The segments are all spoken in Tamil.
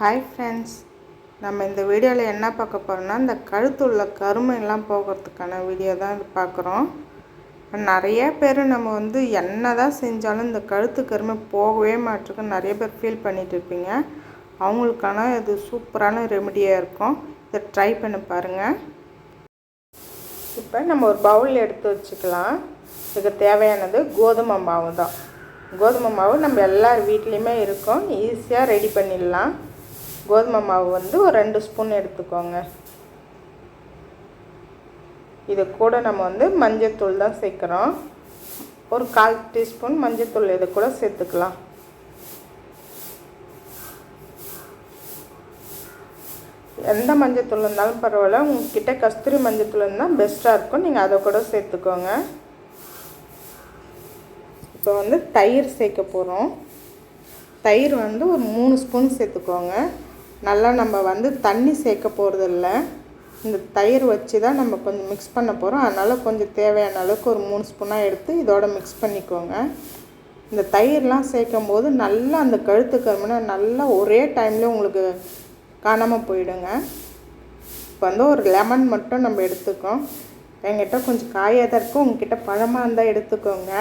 ஹாய் ஃப்ரெண்ட்ஸ் நம்ம இந்த வீடியோவில் என்ன பார்க்க போகிறோம்னா இந்த கழுத்துள்ள கருமையெல்லாம் போகிறதுக்கான வீடியோ தான் இது பார்க்குறோம். நிறைய பேர் நம்ம வந்து என்ன தான் செஞ்சாலும் இந்த கழுத்து கருமை போகவே மாட்டிருக்குன்னு நிறைய பேர் ஃபீல் பண்ணிகிட்டு இருப்பீங்க. அவங்களுக்கான இது சூப்பரான ரெமடியாக இருக்கும். இதை ட்ரை பண்ணி பாருங்கள் இப்போ நம்ம ஒரு பவுல் எடுத்து வச்சுக்கலாம். இதுக்கு தேவையானது கோதுமை மாவு தான். கோதுமை மாவு நம்ம எல்லார் வீட்லேயுமே இருக்கும். ஈஸியாக ரெடி பண்ணிடலாம். கோதுமை மாவு வந்து ஒரு ரெண்டு ஸ்பூன் எடுத்துக்கோங்க. இது கூட நம்ம வந்து மஞ்சத்தூள் தான் சேர்க்குறோம். ஒரு கால் டீஸ்பூன் மஞ்சத்தூள் இது கூட சேர்த்துக்கலாம். எந்த மஞ்சத்தூள் இருந்தாலும் பரவாயில்ல உங்ககிட்ட கஸ்தூரி மஞ்சத்தூள் இருந்தால் பெஸ்ட்டாக இருக்கும். நீங்கள் அதை கூட சேர்த்துக்கோங்க. இப்போ வந்து தயிர் சேர்க்க போகிறோம் தயிர் வந்து ஒரு மூணு ஸ்பூன் சேர்த்துக்கோங்க. நல்லா நம்ம வந்து தண்ணி சேர்க்க போகிறதில்ல இந்த தயிர் வச்சு தான் நம்ம கொஞ்சம் மிக்ஸ் பண்ண போகிறோம் அதனால் கொஞ்சம் தேவையான அளவுக்கு ஒரு மூணு ஸ்பூனாக எடுத்து இதோட மிக்ஸ் பண்ணிக்கோங்க. இந்த தயிர்லாம் சேர்க்கும் போது நல்லா அந்த கழுத்து கருமுனை நல்லா ஒரே டைம்லேயே உங்களுக்கு காணாமல் போயிடுங்க. இப்போ வந்து ஒரு லெமன் மட்டும் நம்ம எடுத்துக்கோம். என்கிட்ட கொஞ்சம் காயாக தான் இருக்கும் உங்ககிட்ட பழமாக இருந்தால் எடுத்துக்கோங்க.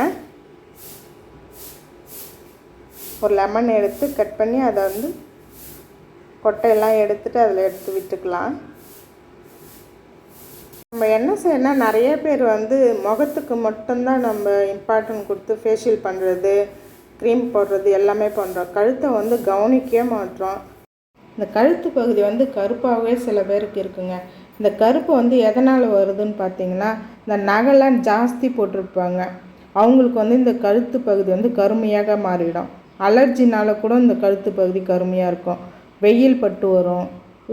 ஒரு லெமன் எடுத்து கட் பண்ணி அதை வந்து கொட்டையெல்லாம் எடுத்துகிட்டு அதில் எடுத்து விட்டுக்கலாம். நம்ம என்ன செய்யணும் நிறைய பேர் வந்து முகத்துக்கு மட்டும்தான் நம்ம இம்பார்ட்டன்ட் கொடுத்து ஃபேஷியல் பண்ணுறது க்ரீம் போடுறது எல்லாமே பண்ணுறோம் கழுத்தை வந்து கவனிக்கவே மாட்டுறோம் இந்த கழுத்து பகுதி வந்து கருப்பாகவே சில பேருக்கு இருக்குங்க. இந்த கருப்பு வந்து எதனால் வருதுன்னு பார்த்தீங்கன்னா இந்த நகைலாம் ஜாஸ்தி போட்டிருப்பாங்க. அவங்களுக்கு வந்து இந்த கழுத்து பகுதி வந்து கருமையாக மாறிடும். அலர்ஜினால் கூட இந்த கழுத்து பகுதி கருமையாக இருக்கும். வெயில் பட்டு வரும்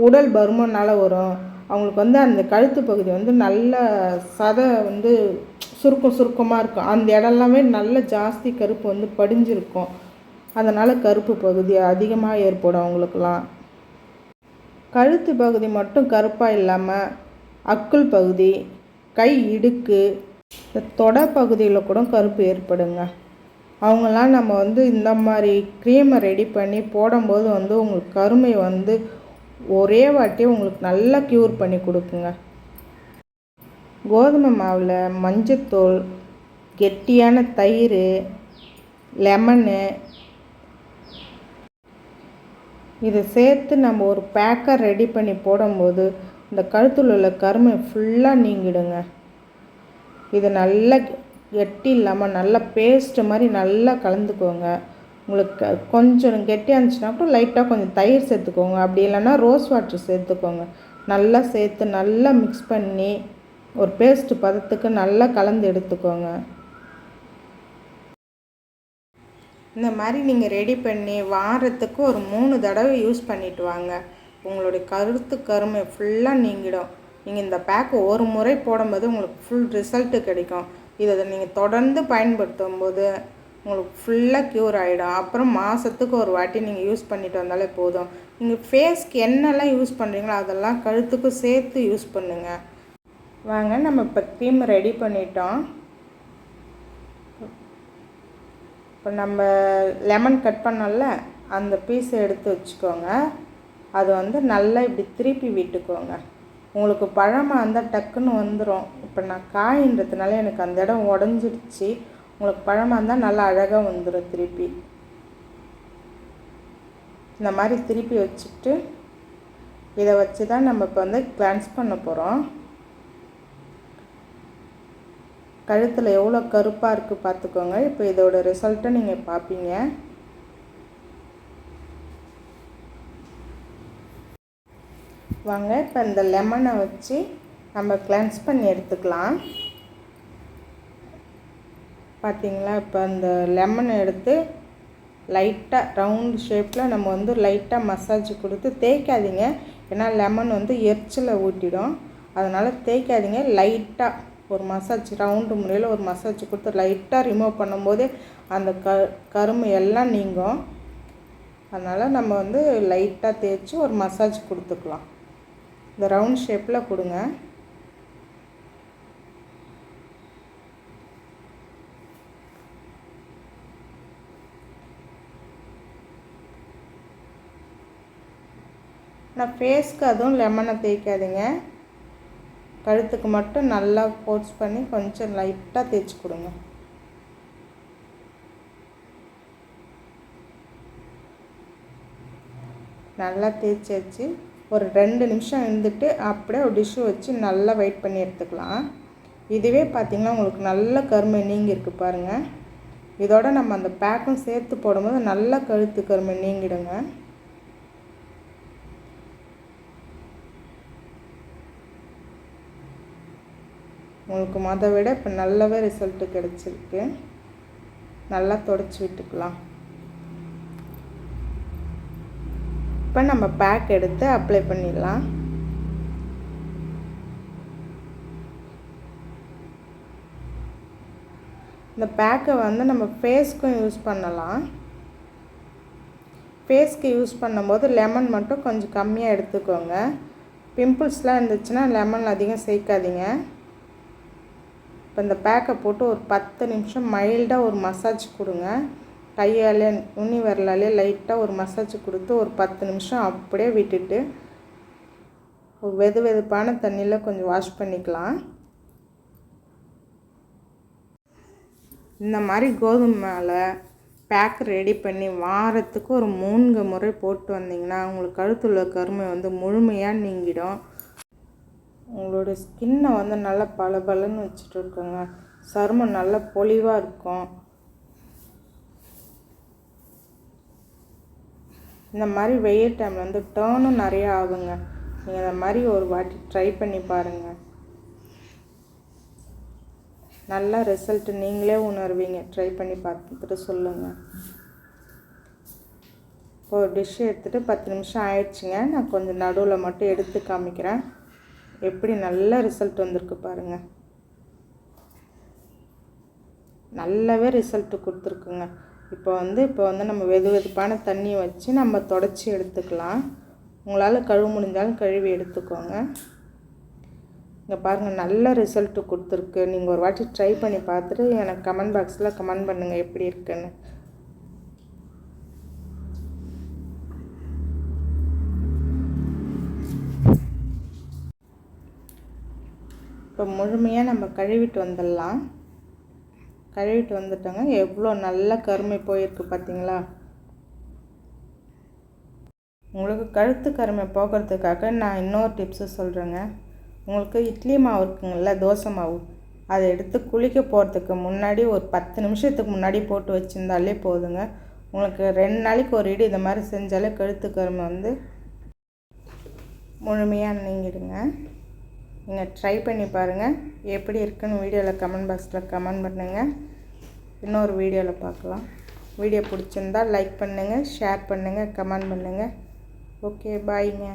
உடல் பருமனால் வரும். அவங்களுக்கு வந்து அந்த கழுத்து பகுதி வந்து நல்ல சதை வந்து சுருக்கம் சுருக்கமாக இருக்கும். அந்த இடம்லாமே நல்ல ஜாஸ்தி கருப்பு வந்து படிஞ்சிருக்கும். அதனால் கருப்பு பகுதி அதிகமாக ஏற்படும் அவங்களுக்கெல்லாம். கழுத்து பகுதி மட்டும் கருப்பாக இல்லாமல் அக்குள் பகுதி கை இடுக்கு இந்த தொடை பகுதியில் கூட கருப்பு ஏற்படுங்க. அவங்களாம் நம்ம வந்து இந்த மாதிரி க்ரீமை ரெடி பண்ணி போடும்போது வந்து உங்களுக்கு கருமை வந்து ஒரே வாட்டி உங்களுக்கு நல்லா க்யூர் பண்ணி கொடுக்குங்க. கோதுமை மாவில் மஞ்சத்தூள் கெட்டியான தயிர் லெமனு இதை சேர்த்து நம்ம ஒரு பேக்கர் ரெடி பண்ணி போடும்போது இந்த கழுத்தில் உள்ள கருமை ஃபுல்லாக நீங்கிடுங்க. இது நல்லா கெட்டி இல்லாமல் நல்லா பேஸ்ட்டு மாதிரி நல்லா கலந்துக்கோங்க. உங்களுக்கு கொஞ்சம் கெட்டியாக இருந்துச்சுன்னா கூட லைட்டாக கொஞ்சம் தயிர் சேர்த்துக்கோங்க. அப்படி இல்லைன்னா ரோஸ் வாட்டர் சேர்த்துக்கோங்க. நல்லா சேர்த்து நல்லா மிக்ஸ் பண்ணி ஒரு பேஸ்ட்டு பதத்துக்கு நல்லா கலந்து எடுத்துக்கோங்க. இந்த மாதிரி நீங்கள் ரெடி பண்ணி வாரத்துக்கு ஒரு மூணு தடவை யூஸ் பண்ணிட்டு வாங்க. உங்களுடைய கருத்து கருமை ஃபுல்லாக நீங்கிடும். நீங்கள் இந்த பேக்கு ஒரு முறை போடும்போது உங்களுக்கு ஃபுல் ரிசல்ட்டு கிடைக்கும். இதை நீங்கள் தொடர்ந்து பயன்படுத்தும் போது உங்களுக்கு ஃபுல்லாக க்யூர் ஆகிடும் அப்புறம் மாதத்துக்கு ஒரு வாட்டி நீங்கள் யூஸ் பண்ணிட்டு வந்தாலே போதும். நீங்கள் ஃபேஸ்க்கு என்னெல்லாம் யூஸ் பண்ணுறீங்களோ அதெல்லாம் கழுத்துக்கும் சேர்த்து யூஸ் பண்ணுங்கள் வாங்க நம்ம இப்போ க்ரீம் ரெடி பண்ணிட்டோம். இப்போ நம்ம லெமன் கட் பண்ணோம்ல அந்த பீஸை எடுத்து வச்சுக்கோங்க. அது வந்து நல்லா இப்படி திருப்பி விட்டுக்கோங்க. உங்களுக்கு பழமாக இருந்தால் டக்குன்னு வந்துடும் இப்போ நான் காயின்றதுனால எனக்கு அந்த இடம் உடஞ்சிடுச்சு. உங்களுக்கு பழமாக இருந்தால் நல்லா அழகாக வந்துடும் திருப்பி. இந்த மாதிரி திருப்பி வச்சுட்டு இதை வச்சு தான் நம்ம இப்போ வந்து கிளான்ஸ் பண்ண போகிறோம் கழுத்தில் எவ்வளோ கருப்பாக இருக்குது பார்த்துக்கோங்க. இப்போ இதோட ரிசல்ட்டை நீங்கள் பார்ப்பீங்க. வாங்க இப்போ இந்த லெமனை வச்சு நம்ம கிளென்ஸ் பண்ணி எடுத்துக்கலாம். பார்த்தீங்களா இப்போ அந்த லெமன் எடுத்து லைட்டாக ரவுண்ட் ஷேப்பில் நம்ம வந்து லைட்டாக மசாஜ் கொடுத்து தேய்க்காதீங்க. ஏன்னா லெமன் வந்து எரிச்சலை ஊட்டிடும். அதனால் தேய்க்காதீங்க. லைட்டாக ஒரு மசாஜ் ரவுண்டு முறையில் ஒரு மசாஜ் கொடுத்து லைட்டாக ரிமூவ் பண்ணும்போது அந்த க கரும்பு எல்லாம் நீங்கும். அதனால் நம்ம வந்து லைட்டாக தேய்ச்சி ஒரு மசாஜ் கொடுத்துக்கலாம். இந்த ரவுண்ட் ஷேப்பில் கொடுங்க. நான் ஃபேஸ்க்கு அதுவும் லெமனை தேய்க்காதீங்க. கழுத்துக்கு மட்டும் நல்லா ஃபோர்ஸ் பண்ணி கொஞ்சம் லைட்டாக தேய்ச்சி கொடுங்க. நல்லா தேய்ச்சி வச்சு ஒரு ரெண்டு நிமிஷம் இருந்துட்டு அப்படியே ஒரு டிஷ்ஷு வச்சு நல்லா வெயிட் பண்ணி எடுத்துக்கலாம். இதுவே பார்த்திங்கன்னா உங்களுக்கு நல்ல கருமை நீங்கியிருக்கு பாருங்கள் இதோட நம்ம அந்த பேக்கும் சேர்த்து போடும்போது நல்ல கழுத்து கருமை நீங்கிடுங்க. உங்களுக்கு மொதல் விட இப்போ நல்லாவே ரிசல்ட்டு கிடச்சிருக்கு. நல்லா தொடச்சி விட்டுக்கலாம். இப்போ நம்ம பேக் எடுத்து அப்ளை பண்ணிடலாம். இந்த பேக்கை வந்து நம்ம ஃபேஸ்க்கும் யூஸ் பண்ணலாம். ஃபேஸ்க்கு யூஸ் பண்ணும்போது லெமன் மட்டும் கொஞ்சம் கம்மியாக எடுத்துக்கோங்க. பிம்பிள்ஸ்லாம் இருந்துச்சுன்னா லெமன் அதிகம் சேர்க்காதீங்க. இப்போ இந்த பேக்கை போட்டு ஒரு பத்து நிமிஷம் மைல்டாக ஒரு மசாஜ் கொடுங்க. கையால் உண்ணி வரலாலே லைட்டாக ஒரு மசாஜ் கொடுத்து ஒரு பத்து நிமிஷம் அப்படியே விட்டுட்டு ஒரு வெது வெதுப்பான தண்ணியில் கொஞ்சம் வாஷ் பண்ணிக்கலாம். இந்த மாதிரி கோதுமை மேலே பேக் ரெடி பண்ணி வாரத்துக்கு ஒரு மூணு முறை போட்டு வந்தீங்கன்னா உங்களுக்கு கழுத்துள்ள கருமை வந்து முழுமையாக நீங்கிடும். உங்களோட ஸ்கின்னை வந்து நல்லா பளபளன்னு வச்சுட்டு இருக்கோங்க. சருமம் நல்லா பொலிவாக இருக்கும். இந்த மாதிரி வெயில் டைமில் வந்து டேர்னும் நிறையா ஆகுங்க. நீங்கள் இந்த மாதிரி ஒரு வாட்டி ட்ரை பண்ணி பாருங்கள் நல்ல ரிசல்ட் நீங்களே உணர்வீங்க. ட்ரை பண்ணி பார்த்துட்டு சொல்லுங்கள் இப்போ ஒரு டிஷ் எடுத்துகிட்டு பத்து நிமிஷம் ஆயிடுச்சுங்க. நான் கொஞ்சம் நடுவில் மட்டும் எடுத்து காமிக்கிறேன். எப்படி நல்ல ரிசல்ட் வந்திருக்கு பாருங்கள் நல்லாவே ரிசல்ட்டு கொடுத்துருக்குங்க. இப்போ வந்து இப்போ வந்து நம்ம வெது வெதுப்பான தண்ணியை வச்சு நம்ம தொடச்சி எடுத்துக்கலாம். உங்களால் கழுவு முடிஞ்சாலும் கழுவி எடுத்துக்கோங்க. இங்கே பாருங்கள் நல்ல ரிசல்ட்டு கொடுத்துருக்கு. நீங்கள் ஒரு வாட்டி ட்ரை பண்ணி பார்த்துட்டு எனக்கு கமெண்ட் பாக்ஸில் கமெண்ட் பண்ணுங்கள் எப்படி இருக்குன்னு. இப்போ முழுமையாக நம்ம கழுவிட்டு வந்துடலாம். கழுவிட்டு வந்துட்டோங்க. எவ்வளோ நல்ல கருமை போயிருக்கு பார்த்தீங்களா? உங்களுக்கு கழுத்து கருமை போகிறதுக்காக நான் இன்னொரு டிப்ஸு சொல்கிறேங்க உங்களுக்கு இட்லி மாவு இருக்குங்கள தோசை மாவு. அதை எடுத்து குளிக்க போகிறதுக்கு முன்னாடி ஒரு பத்து நிமிஷத்துக்கு முன்னாடி போட்டு வச்சுருந்தாலே போதுங்க. உங்களுக்கு ரெண்டு நாளைக்கு ஒரு இடி இந்த மாதிரி செஞ்சாலே கழுத்து கருமை வந்து முழுமையாக நீங்கிடுங்க. நீங்கள் ட்ரை பண்ணி பாருங்கள் எப்படி இருக்குன்னு வீடியோவில் கமெண்ட் பாக்ஸில் கமெண்ட் பண்ணுங்கள் இன்னொரு வீடியோவில் பார்க்கலாம். வீடியோ பிடிச்சிருந்தால் லைக் பண்ணுங்கள் ஷேர் பண்ணுங்கள் கமெண்ட் பண்ணுங்கள் ஓகே பாய்ங்க